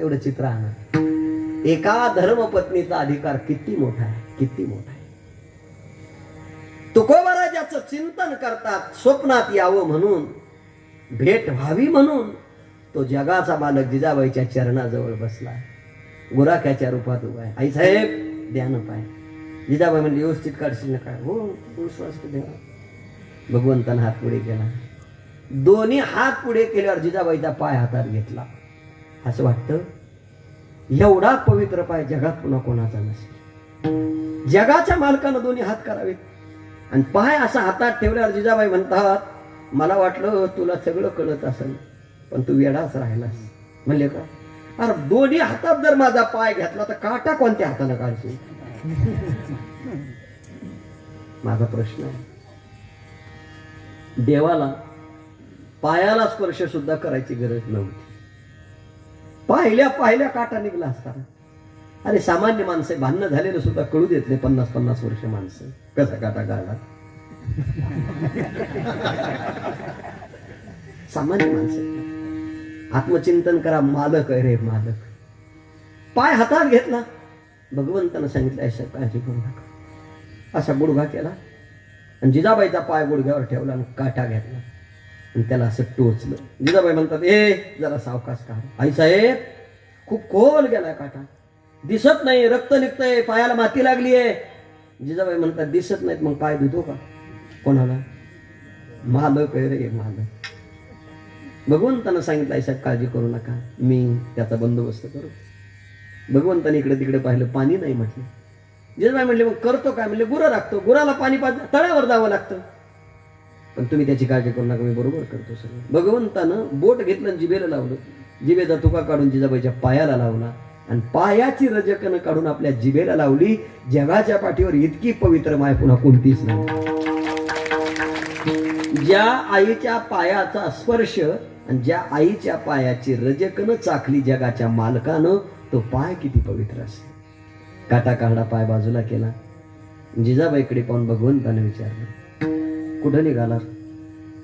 तेवढं चित्र आणा एका धर्मपत्नीचा अधिकार किती मोठा आहे? किती मोठा आहे? तुकोबराजाचं चिंतन करतात स्वप्नात यावं म्हणून भेट व्हावी म्हणून तो जगाचा बालक जिजाबाईच्या चरणाजवळ बसला. गुराख्याच्या रूपात उभा आहे. आई साहेब ध्यान पाय. जिजाबाई म्हणजे व्यवस्थित काढशील ना काय? हो विश्वास द्या भगवंतानं हात पुढे केला. दोन्ही हात पुढे केल्यावर जिजाबाईचा पाय हातात घेतला. असं वाटतं एवढा पवित्र पाय जगात पुन्हा कोणाचा नसेल. जगाच्या मालकानं दोन्ही हात करावेत. आणि पाय असा हातात ठेवल्यावर जिजाबाई म्हणतात मला वाटलं तुला सगळं कळत असेल पण तू वेडाच राहिलास. म्हणले का? अरे दोन्ही हातात जर माझा पाय घेतला तर काटा कोणत्या हाताला काढशील? माझा प्रश्न आहे. देवाला पायाला स्पर्श सुद्धा करायची गरज नव्हती. पाहिल्या पाहिल्या काटा निघला असता. अरे सामान्य माणसं भांडणं झालेलं सुद्धा कळू देत नाही पन्नास पन्नास वर्ष माणसं. कसा काटा काढला सामान्य माणसं. आत्मचिंतन करा मालक आहे रे मालक. पाय हातात घेतला. भगवंतानं सांगितलं अशा काळजी करू नका. असा गुडघा केला. आणि जिजाबाईचा पाय गुडघ्यावर ठेवला आणि काटा घेतला. आणि त्याला असं टोचलं. जिजाबाई म्हणतात ए जरा सावकाश का आई साहेब खूप खोल गेलाय काटा. दिसत नाही रक्त निघतंय पायाला माती लागली आहे जिजाबाई म्हणतात दिसत नाहीत मग पाय धुतो का? कोणाला? मालक आहे रे मालक. भगवंतानं सांगितलं आई साहेब काळजी करू नका. मी त्याचा बंदोबस्त करू. भगवंताने इकडे तिकडे पाहिलं पाणी नाही म्हटलं. जिजाबाई म्हणले मग करतो काय? म्हणले गुरं राखतो. गुराला पाणी पाहिजे तळ्यावर जावं लागतं. पण तुम्ही त्याची काळजी करू नका मी बरोबर करतो सर भगवंतानं बोट घेतलं आणि जिभेला लावलं. जिभेचा तुका काढून जिजाबाईच्या पायाला लावला आणि पायाची रजकनं काढून आपल्या जिभेला लावली. जगाच्या पाठीवर इतकी पवित्र माय पुन्हा कोणतीच नाही. ज्या आईच्या पायाचा स्पर्श आणि ज्या आईच्या पायाची रजकनं चाखली जगाच्या मालकानं तो पाय किती पवित्र असेल. काटा काढा पाय बाजूला केला. जिजाबाईकडे पाहून भगवंताने विचारलं कुठं निघाला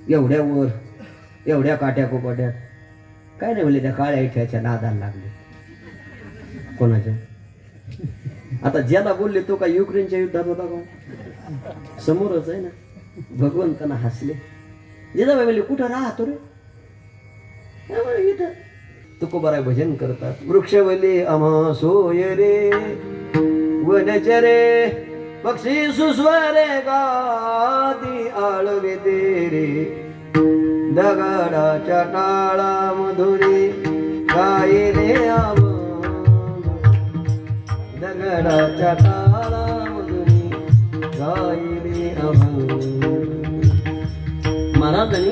एवढ्या वर एवढ्या काट्या कोपाट्यात काय नाही म्हणले त्या काळ्या इठ्याच्या नादाला लागले. कोणाच्या? आता ज्याला बोलले तो का युक्रेनच्या युद्धात होता का? समोरच आहे ना. भगवंतांना हसले. जिजाबाई म्हणले कुठं राहतो रे? इथं. तुकोबाराय भजन करतात. वृक्षवले अमा सोय रे वनचरे पक्षी सुस्वरे गा आळवे ते रे दगडाच्या टाळा मधुरी गाई रे अभंग दगडाच्या टाळा मधुरी गाई रे अभंग महाराजांनी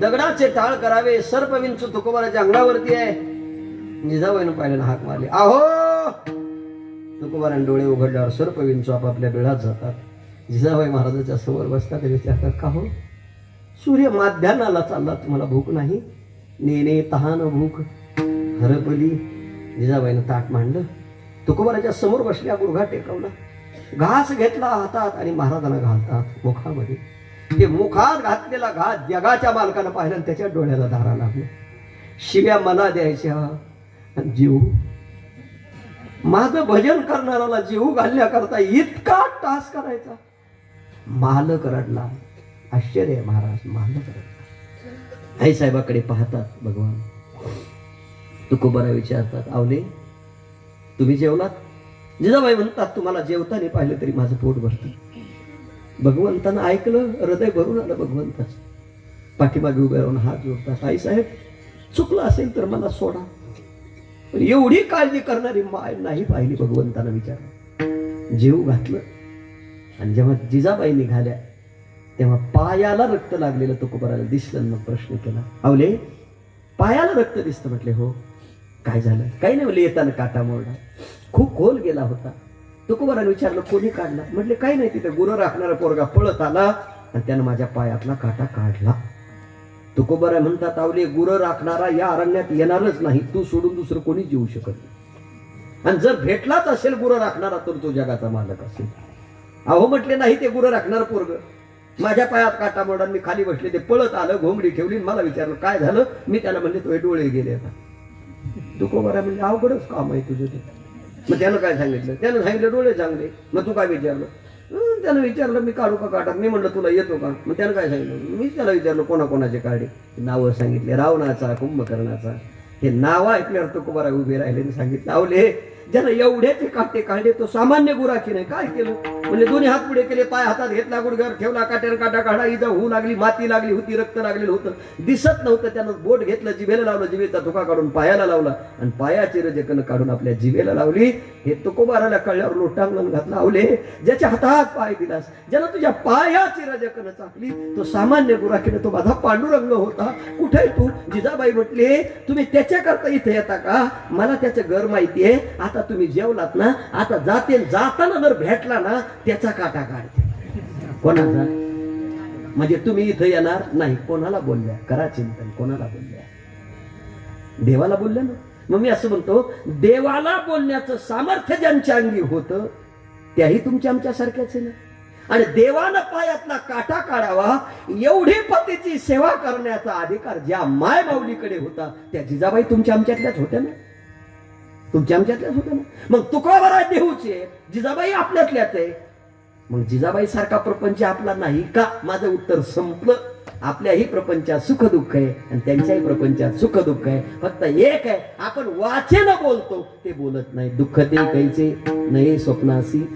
दगडाचे टाळ करावे. सर्प विंचू तुकोबाराच्या अंगणावरती आहे. जिजाबाईनं पाहिलं हाक मारली. आहो! तुकोबाराने डोळे उघडल्यावर सर्पविंचू आपापल्या बिळात जातात. जिजाबाई महाराजाच्या समोर बसतात ते विचारतात का हो? सूर्य माध्यानाला चालला तुम्हाला भूक नाही? नेने तहान भूक हरपली. जिजाबाईनं ताट मांडलं. तुकोबाराच्या समोर बसल्या गुडघा टेकवला. घास घेतला हातात आणि महाराजांना घालतात मुखामध्ये. ते मुखात घातलेला घास जगाच्या मालकानं पाहिलं आणि त्याच्या डोळ्याला धारा लागल्या शिव्या मला द्यायच्या जीव माझं भजन करणाऱ्याला जीव घालण्याकरता इतका टास करायचा मालक रडला. आश्चर्य महाराज मालक रडला. आई साहेबाकडे पाहतात भगवान. तुकोबाला विचारतात आवले तुम्ही जेवलात? जिजाबाई म्हणतात तुम्हाला जेवताना पाहिलं तरी माझं पोट भरतं. भगवंतानं ऐकलं हृदय भरून आलं भगवंताच. पाठीमागे उभे राहून हात जोडतात आई साहेब चुकलं असेल तर मला सोडा. पण एवढी काळजी करणारी माय नाही पाहिली भगवंतानं विचार जीव घातलं आणि जेव्हा जिजाबाई निघाल्या तेव्हा पायाला रक्त लागलेलं तुकोबाराला दिसलं मग प्रश्न केला आवले पायाला रक्त दिसतं. म्हटले हो. काय झालं? काही नाही म्हणले येताना काटा मोडला. खूप खोल गेला होता. तुकोबाराने विचारलं कोणी काढला? म्हटले काही नाही तिथे गुरं राखणारा पोरगा पळत आला आणि त्यानं माझ्या पायातला काटा काढला. तुकोबारा म्हणतात आवले गुरं राखणारा या अरण्यात येणारच नाही तू सोडून दुसरं कोणी जीवू शकत नाही. आणि जर भेटलाच असेल गुरं राखणारा तर तो जगाचा मालक असेल. अहो म्हटले नाही ते गुरं राखणार पोरग. माझ्या पायात काटा मोडून मी खाली बसले ते पळत आलं घोंगडी ठेवली मला विचारलं काय झालं? मी त्याला म्हणले तो डोळे गेले आता. तुकोबारा म्हणजे अवघडच काम आहे तुझं ते. मग त्यानं काय सांगितलं? त्यानं सांगितलं डोळे चांगले. मग तू काय विचारलं? त्यानं विचारलं मी काढू का काटा? मी म्हणलं तुला येतो का? मग त्यानं काय सांगितलं? मी त्याला विचारलं कोणाकोणाचे काढे नावं सांगितले रावणाचा कुंभकर्णाचा. हे नाव ऐकल्यावर तुकोबारा उभे राहिले आणि सांगितलं आवले ज्यानं एवढ्याचे काटे काढले तो सामान्य गुराची नाही. काय केलं? म्हणजे दोन्ही हात पुढे केले पाय हातात घेतला गुडघर ठेवला काट्यानं काटा काढा इजा होऊ लागली माती लागली होती रक्त लागलेलं होतं. दिसत नव्हतं त्यानं बोट घेतलं जिभेला लावलं जिभेचा तुका काढून पायाला लावला आणि पायाची रजकनं काढून आपल्या जिभेला लावली. हे तुकोबाराला कळल्यावर लोटांगण घातलं आवले ज्याच्या हातात पाय दिलास ज्यानं तुझ्या पायाची रजकनं चाकली तो सामान्य गुराखीने तो माझा पांडुरंग होता. कुठे तू? जिजाबाई म्हटले तुम्ही त्याच्याकरता इथे येता का? मला त्याचं घर माहितीये आता तुम्ही जेवलात ना आता जाते जाताना जर भेटला ना त्याचा काटा काढते. कोणाचा? म्हणजे तुम्ही इथं येणार नाही. कोणाला बोलल्या? करा चिंतन. कोणाला बोलल्या? देवाला बोलल्या ना? मग मी असं म्हणतो देवाला बोलण्याचं सामर्थ्य ज्यांच्या अंगी होतं त्याही तुमच्या आमच्यासारख्याच आहे ना? आणि देवानं पायातला काटा काढावा एवढी पतीची सेवा करण्याचा अधिकार ज्या माय माऊलीकडे होता त्या जिजाबाई तुमच्या आमच्यातल्याच होत्या ना? तुमच्या आमच्यातल्याच होत्या ना? मग तुकोबरा देऊचे जिजाबाई आपल्यातल्याच आहे. मग जिजाबाई सारखा प्रपंच आपला नाही का? माझं उत्तर संपलं. आपल्याही प्रपंचात सुख दुःख आहे आणि त्यांच्याही प्रपंचात सुख दुःख आहे. फक्त एक आहे आपण वाचेनं बोलतो ते बोलत नाही. दुःख ते कैचे नाही स्वप्नासी.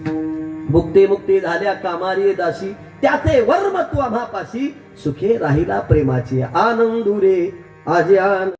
मुक्ते मुक्ते झाल्या कामारी दासी. त्याचे वर्म तू आम्हापाशी सुखे राहिला प्रेमाची आनंदुरे. आज आन